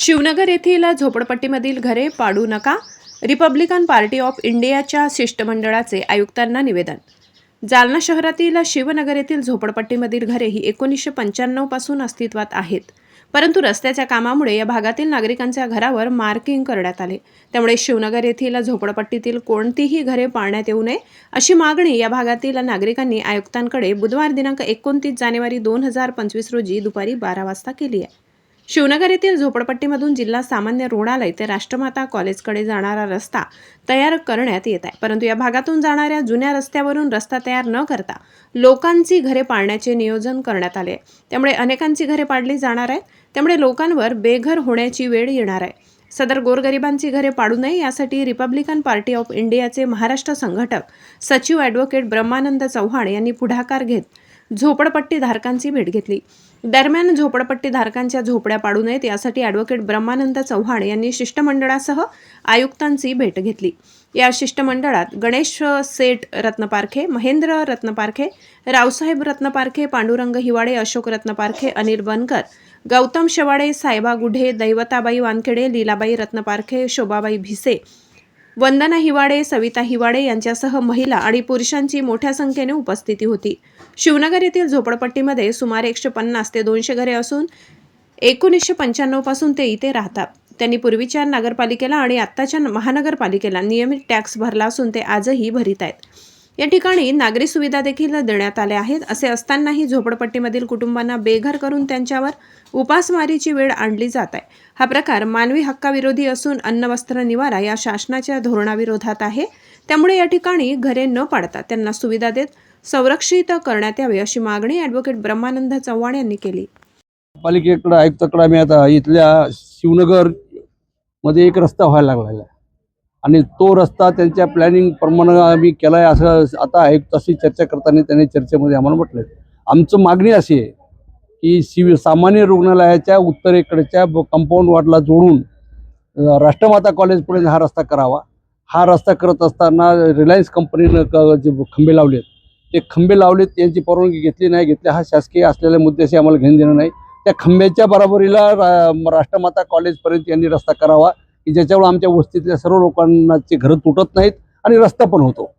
शिवनगर येथील झोपडपट्टीमधील घरे पाडू नका रिपब्लिकन पार्टी ऑफ इंडियाच्या शिष्टमंडळाचे आयुक्तांना निवेदन. जालना शहरातील शिवनगर येथील झोपडपट्टीमधील घरे ही एकोणीसशे पंच्याण्णवपासून अस्तित्वात आहेत. परंतु रस्त्याच्या कामामुळे या भागातील नागरिकांच्या घरावर मार्किंग करण्यात आले. त्यामुळे शिवनगर येथील झोपडपट्टीतील कोणतीही घरे पाळण्यात येऊ नये अशी मागणी या भागातील नागरिकांनी आयुक्तांकडे बुधवार दिनांक एकोणतीस जानेवारी दोन हजार पंचवीस रोजी दुपारी बारा वाजता केली आहे. शिवनगर येथील झोपडपट्टीमधून जिल्हा सामान्य रुग्णालय ते राष्ट्रमाता कॉलेजकडे जाणारा रस्ता तयार करण्यात येत आहे. परंतु या भागातून जाणाऱ्या जुन्या रस्त्यावरून रस्ता तयार न करता लोकांची घरे पाडण्याचे नियोजन करण्यात आले आहे. त्यामुळे अनेकांची घरे पाडली जाणार आहेत. त्यामुळे लोकांवर बेघर होण्याची वेळ येणार आहे. सदर गोरगरिबांची घरे पाडू नये यासाठी रिपब्लिकन पार्टी ऑफ इंडियाचे महाराष्ट्र संघटक सचिव ॲडव्होकेट ब्रह्मानंद चव्हाण यांनी पुढाकार घेत झोपडपट्टी धारकांची भेट घेतली. दरम्यान झोपडपट्टी धारकांच्या झोपड्या पाडू नयेत यासाठी ॲडव्होकेट ब्रह्मानंद चव्हाण यांनी शिष्टमंडळासह आयुक्तांची भेट घेतली. या शिष्टमंडळात गणेश सेठ रत्नपारखे महेंद्र रत्नपारखे रावसाहेब रत्नपारखे पांडुरंग हिवाळे अशोक रत्नपारखे अनिल बनकर गौतम शेवाडे सायबा गुढे दैवताबाई वानखेडे लीलाबाई रत्नपारखे शोभाबाई भिसे वंदना हिवाडे सविता हिवाडे यांच्यासह महिला आणि पुरुषांची मोठ्या संख्येने उपस्थिती होती. शिवनगर येथील झोपडपट्टीमध्ये सुमारे एकशे पन्नास ते दोनशे घरे असून एकोणीसशे पंच्याण्णवपासून ते इथे राहतात. त्यांनी पूर्वीच्या नगरपालिकेला आणि आत्ताच्या महानगरपालिकेला नियमित टॅक्स भरला असून ते आजही भरीत आहेत. या ठिकाणी नागरी सुविधा देखील देण्यात आल्या आहेत. असे असतानाही झोपडपट्टीमधील कुटुंबांना बेघर करून त्यांच्यावर उपासमारीची वेळ आणली जात आहे. हा प्रकार मानवी हक्काविरोधी असून अन्न वस्त्र निवारा या शासनाच्या धोरणाविरोधात आहे. त्यामुळे या ठिकाणी घरे न पाडता त्यांना सुविधा देत संरक्षित करण्यात यावे अशी मागणी ॲडव्होकेट ब्रह्मानंद चव्हाण यांनी केली. पालिकेकडे आयुक्ताकडे आम्ही आता इथल्या शिवनगरमध्ये एक रस्ता व्हायला लागलेला आहे. आणि तो रस्ता त्यांच्या प्लॅनिंगप्रमाणे आम्ही केला आहे असं आता आयुक्ताशी चर्चा करताना त्यांनी चर्चेमध्ये आम्हाला म्हटलं आमचं मागणी अशी आहे की शिव सामान्य रुग्णालयाच्या उत्तरेकडच्या कंपाऊंड वाटला जोडून राष्ट्रमाता कॉलेजपर्यंत हा रस्ता करावा. हा रस्ता करत असताना रिलायन्स कंपनीनं क जे खंबे लावलेत ते खंबे लावलेत त्यांची परवानगी घेतली नाही घेतली हा शासकीय असलेल्या मुद्द्याशी आम्हाला घेणं देणं नाही. त्या खंब्याच्या बरोबरीला रा- राष्ट्रमाता कॉलेजपर्यंत यांनी रस्ता करावा. की ज्याच्यामुळे आमच्या वस्तीतल्या सर्व लोकांनाचे घरं तुटत नाहीत आणि रस्ता पण होतो.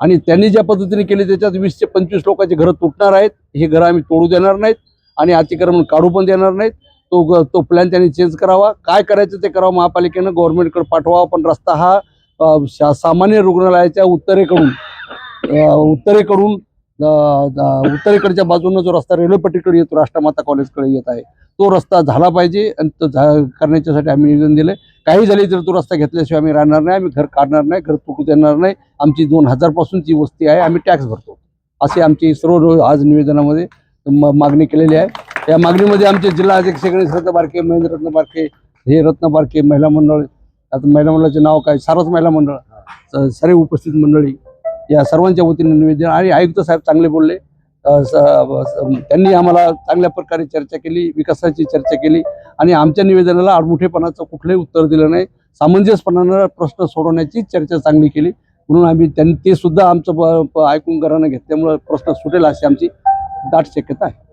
आणि त्यांनी ज्या पद्धतीने केली त्याच्यात वीस ते पंचवीस लोकांची घरं तुटणार आहेत हे घरं आम्ही तोडू देणार नाहीत आणि अतिक्रमण काढू पण देणार नाहीत. तो तो प्लॅन त्यांनी चेंज करावा. काय करायचं ते करावं महापालिकेनं गव्हर्नमेंटकडे पाठवावा पण रस्ता हा सामान्य रुग्णालयाच्या उत्तरेकडून उत्तरेकडून उत्तरेकडच्या बाजूनं जो रस्ता रेल्वे पट्टीकडे येतो राष्ट्रमाता कॉलेजकडे येत आहे तो रस्ता झाला पाहिजे आणि तो झा करण्याच्यासाठी आम्ही निवेदन दिले काही झाली तर तो रस्ता घेतल्याशिवाय आम्ही राहणार नाही आम्ही घर काढणार नाही घर तुटू देणार नाही. आमची दोन हजार पासूनची वस्ती आहे आम्ही टॅक्स भरतो. अशी आमची सर्व आज निवेदनामध्ये मागणी केलेली आहे. या मागणीमध्ये आमचे जिल्हा अध्यक्ष गणेश रत्न बारके महेंद्र रत्न बारके हे रत्न बारके महिला मंडळ आता महिला मंडळाचे नाव काय? सारस महिला मंडळ स- सर्व उपस्थित मंडळी या सर्वांच्या वतीने निवेदन आणि आयुक्त साहेब चांगले बोलले. त्यांनी आम्हाला चांगल्या प्रकारे चर्चा केली विकासाची चर्चा केली आणि आमच्या निवेदनाला आडमुठेपणाचं कुठलंही उत्तर दिलं नाही. सामंजस्यपणानं प्रश्न सोडवण्याची चर्चा चांगली केली. म्हणून आम्ही त्यां ते सुद्धा आमचं ऐकून घरानं घेतल्यामुळं प्रश्न सुटेल अशी आमची दाट शक्यता आहे.